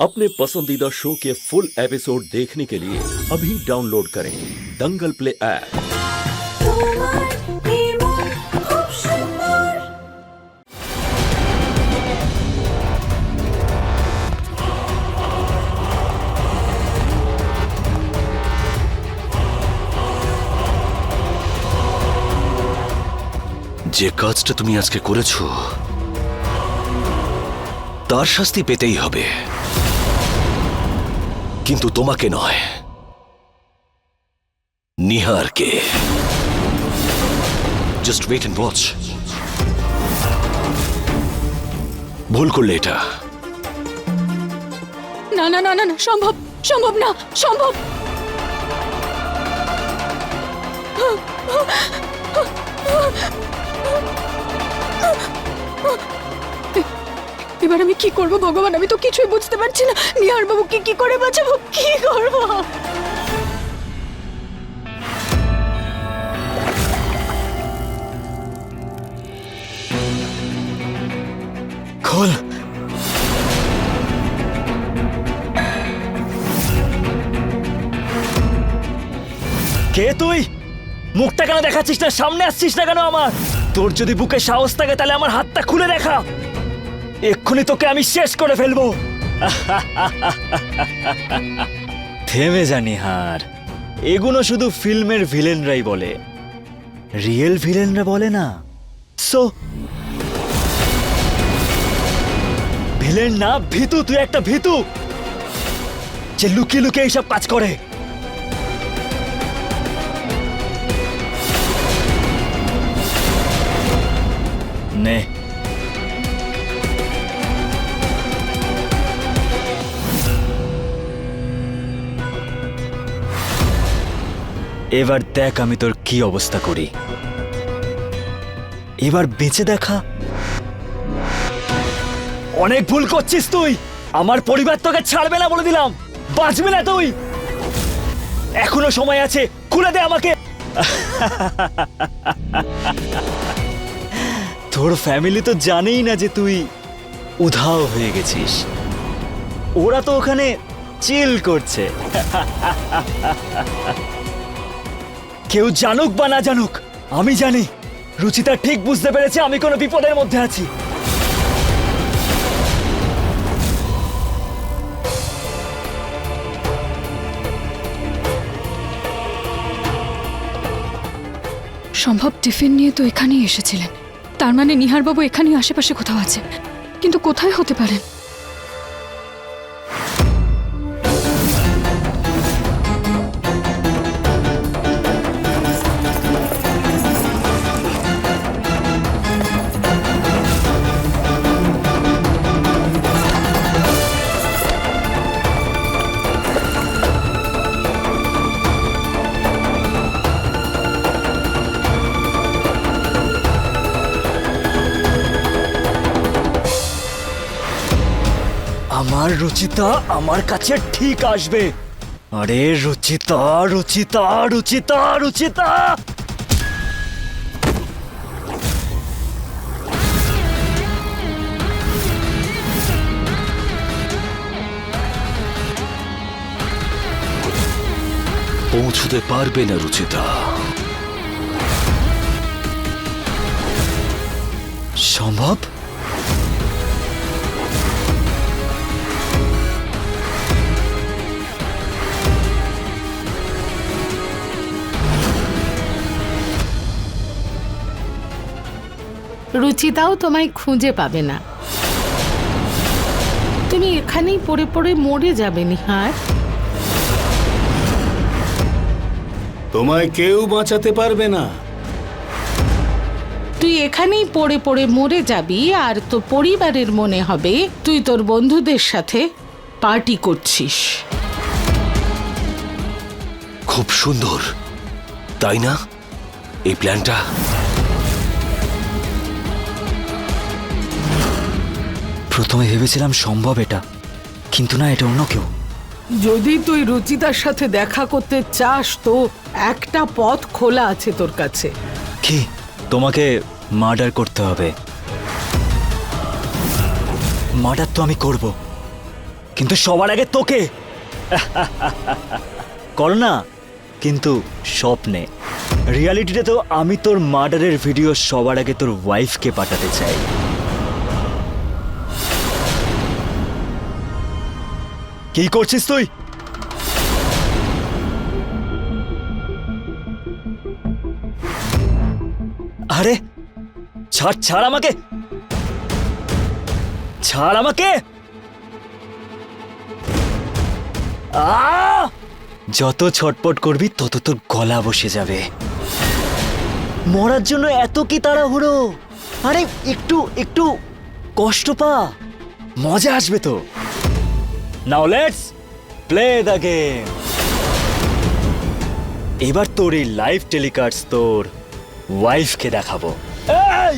अपने पसंदीदा शो के फुल एपिसोड देखने के लिए अभी डाउनलोड करें दंगल प्ले ऐप তোমার নির্মল খুব সুন্দর যে কাজটা তুমি আজকে করেছো তার শাস্তি পেতেই হবে কিন্তু তোমাকে নয়। নিহারকে। জাস্ট ওয়েট এন্ড ওয়াচ ভুল করলে এটা। না না না না না, সম্ভব সম্ভব না, সম্ভব। এবার আমি কি করব, ভগবান? আমি তো কিছুই বুঝতে পারছি না। নিহার বাবু কি কি করে বাঁচাবো? কি করব? খোল। কে তুই? মুখটা কেন দেখাচ্ছিস না? সামনে আসছিস না কেন আমার? তোর যদি বুকে সাহস থাকে, তাহলে আমার হাতটা খুলে দেখা। এক্ষুনি তোকে আমি শেষ করে ফেলব। থেমে জানি হার এগুলো শুধু ফিল্মের ভিলেনরাই বলে। রিয়েল ভিলেনরা বলে না। সো, ভিলেন না, ভিতু, তুই একটা ভিতু। যে লুকিয়ে লুকিয়ে এইসব কাজ করে। নে। এবার দেখ আমি তোর কি অবস্থা করি। এবার বেঁচে দেখা। অনেক ভুল করছিস তুই। আমার পরিবার তোকে ছাড়বে না বলে দিলাম। বাঁচবে না তুই। এখনও সময় আছে, খুলে দে আমাকে। তোর ফ্যামিলি তো জানেই না যে তুই উধাও হয়ে গেছিস। ওরা তো ওখানে চিল করছে। কেউ জানুক বা না জানুক, আমি জানি। রুচিতা ঠিক বুঝতে পেরেছে আমি কোনো বিপদের মধ্যে আছি। সম্ভব টিফিন নিয়ে তো এখানেই এসেছিলেন। তার মানে নিহার বাবু এখানেই আশেপাশে কোথাও আছে কিন্তু কোথায় হতে পারেন আমার রুচিতা আমার কাছে ঠিক আসবে। আরে রুচিতা রুচিতা রুচিতা রুচিতা! পৌঁছতে পারবে না রুচিতা। সম্ভব? রুচিতাও তোমায় খুঁজে পাবে না। তুমি এখানেই পড়ে পড়ে মরে যাবে নিহার। তোমায় কেউ বাঁচাতে পারবে না। তুই এখানেই পড়ে পড়ে মরে যাবি আর তোর পরিবারের মনে হবে তুই তোর বন্ধুদের সাথে পার্টি করছিস। খুব সুন্দর তাই না? এই প্ল্যানটা? প্রথমে ভেবেছিলাম সম্ভব এটা কিন্তু না এটা অন্য কেউ। যদি তুই রুচিতার সাথে দেখা করতে চাস তো একটা পথ খোলা আছে তোর কাছে। কি? তোমাকে মার্ডার করতে হবে। মার্ডার তো আমি করব কিন্তু সবার আগে তোকে। কর না কিন্তু স্বপ্নে। রিয়ালিটিতে তো আমি তোর মার্ডারের ভিডিও সবার আগে তোর ওয়াইফকে পাঠাতে চাই। কি করছিস তুই? আরে, ছাড় ছাড় আমাকে। ছাড় আমাকে! যত ছটপট করবি, তত তোর গলা বসে যাবে। মরার জন্য এত কি তাড়াহুড়ো? আরে, একটু একটু কষ্ট পা। মজা আসবে তো। Now let's play the game এবার তোর এই লাইভ টেলিকাস্ট তোর ওয়াইফকে দেখাবো। এই!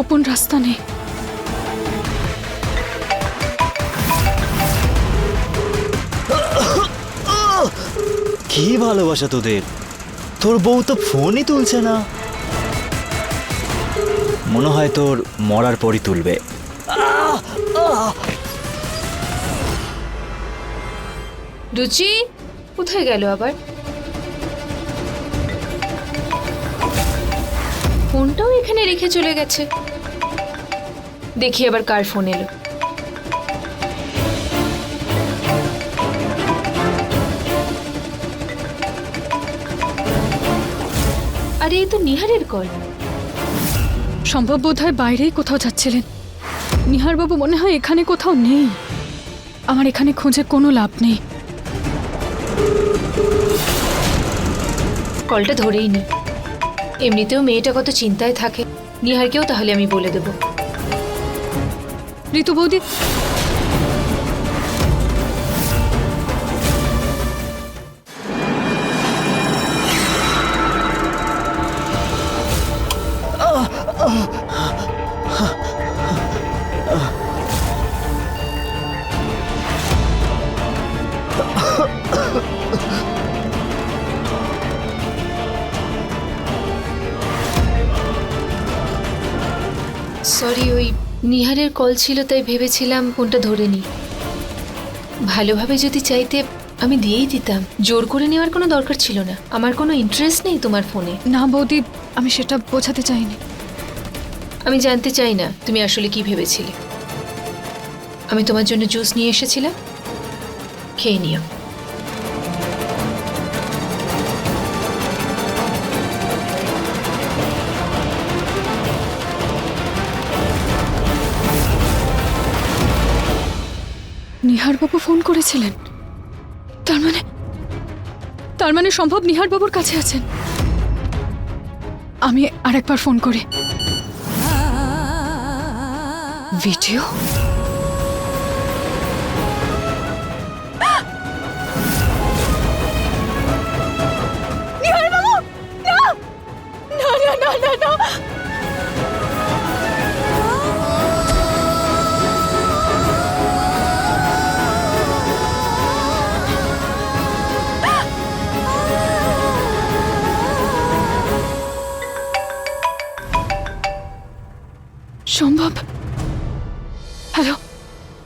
গোপন রাস্তা নেই। কি ভালোবাসা তোদের? তোর বউ তো ফোনই তুলছে না। মনে হয় তোর মরার পরই তুলবে। রুচি কোথায় গেল আবার? এখানে রেখে চলে গেছে। দেখি আবার কার ফোন এলো। আরে এই তো নিহারের কল। সম্ভব বোধ হয় বাইরেই কোথাও যাচ্ছিলেন। নিহারবাবু মনে হয় এখানে কোথাও নেই। আমার এখানে খুঁজে কোনো লাভ নেই। কলটা ধরেই নি। এমনিতেও মেয়েটা কত চিন্তায় থাকে। নিহারকেও তাহলে আমি বলে দেব। ঋতু বৌদি সরি ওই নিহারের কল ছিল তাই ভেবেছিলাম ফোনটা ধরে নি ভালোভাবে যদি চাইতে আমি দিয়েই দিতাম। জোর করে নেওয়ার কোনো দরকার ছিল না। আমার কোনো ইন্টারেস্ট নেই তোমার ফোনে। না বৌদি আমি সেটা বোঝাতে চাইনি। আমি জানতে চাই না তুমি আসলে কি ভেবেছিলে। আমি তোমার জন্য জুস নিয়ে এসেছিলাম। খেয়ে নিও। নিহারবাবু ফোন করেছিলেন। তার মানে তার মানে সম্ভব নিহারবাবুর কাছে আছেন। আমি আরেকবার ফোন করি। ভিডিও? সম্ভব? হ্যালো?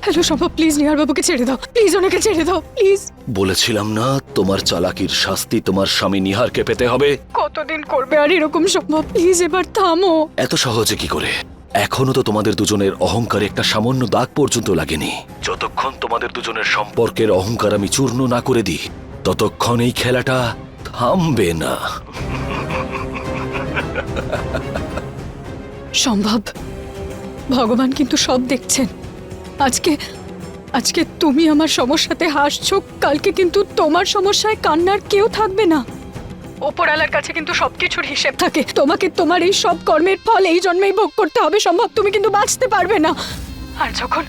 হ্যালো সম্ভব প্লিজ নিহারবাবুকে ছেড়ে দাও। প্লিজ ওনাকে ছেড়ে দাও প্লিজ। বলেছিলাম না তোমার চালাকির শাস্তি তোমার স্বামী নিহারকে পেতে হবে? কতদিন করবে আর এরকম সম্ভব? প্লিজ এবার থামো। এত সহজে কি করে? এখনও তো তোমাদের দুজনের অহংকারে একটা সামান্য দাগ পর্যন্ত লাগেনি। যতক্ষণ তোমাদের দুজনের সম্পর্কের অহংকার আমি চূর্ণ না করে দিই ততক্ষণ এই খেলাটা থামবে না। সম্ভব? ভগবান কিন্তু সব দেখছেন। আজকে আজকে তুমি আমার সমস্যাতে হাসছো, কালকে কিন্তু তোমার সমস্যায় কান্নার কেউ থাকবে না। ওপরালার কাছে কিন্তু সবকিছুর হিসেব থাকে। তোমাকে তোমার এই সব কর্মের ফল এই জন্মেই ভোগ করতে হবে, সম্ভব তুমি কিন্তু বাঁচতে পারবে না। আর যখন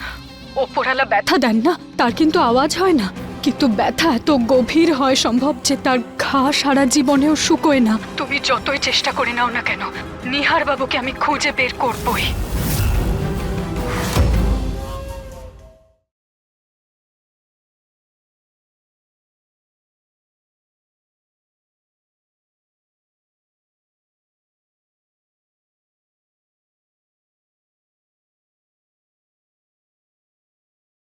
ওপরালা ব্যথা দেন না, তার কিন্তু আওয়াজ হয় না। কিন্তু ব্যথা এত গভীর হয় সম্ভব যে তার ঘা সারা জীবনেও শুকোয় না। তুমি যতই চেষ্টা করে নাও না কেন নিহার বাবুকে আমি খুঁজে বের করবই।